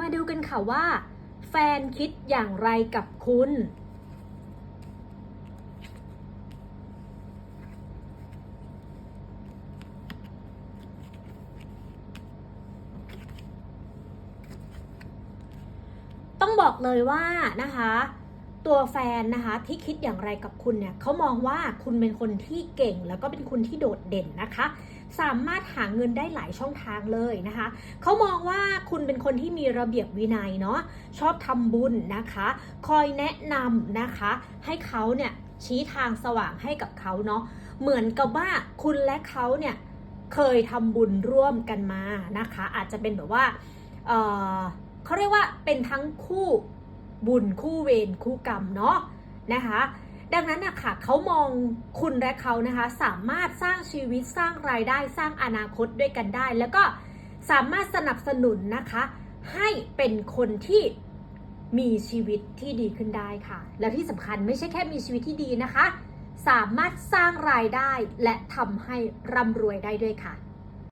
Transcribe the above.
มาดูกันค่ะว่า แฟนคิดอย่างไรกับคุณ ต้องบอกเลยว่านะคะ ตัวแฟนนะคะที่คิดอย่างไรกับคุณเนี่ยเขามองว่าคุณเป็นคนที่เก่งแล้วก็เป็นคนที่โดดเด่นนะคะ สามารถหาเงินได้หลายช่องทางเลยนะคะเขามองว่าคุณเป็นคนที่มีระเบียบวินัยเนาะชอบทำบุญนะคะ คอยแนะนำนะคะ ให้เขาเนี่ยชี้ทางสว่างให้กับเขาเนาะเหมือนกับว่าคุณและเขาเนี่ยเคยทำบุญร่วมกันมานะคะ อาจจะเป็นแบบว่าเเขาเรียกว่าเป็นทั้งคู่ บุญคู่เวรคู่กรรมเนาะนะคะดังนั้นนะค่ะเขามองคุณและเขานะคะสามารถสร้างชีวิตสร้างรายได้สร้างอนาคตด้วยกันได้ แล้วก็สามารถสนับสนุนนะคะให้เป็นคนที่มีชีวิตที่ดีขึ้นได้ค่ะ และที่สำคัญไม่ใช่แค่มีชีวิตที่ดีนะคะ สามารถสร้างรายได้และทำให้ร่ำรวยได้ด้วยค่ะ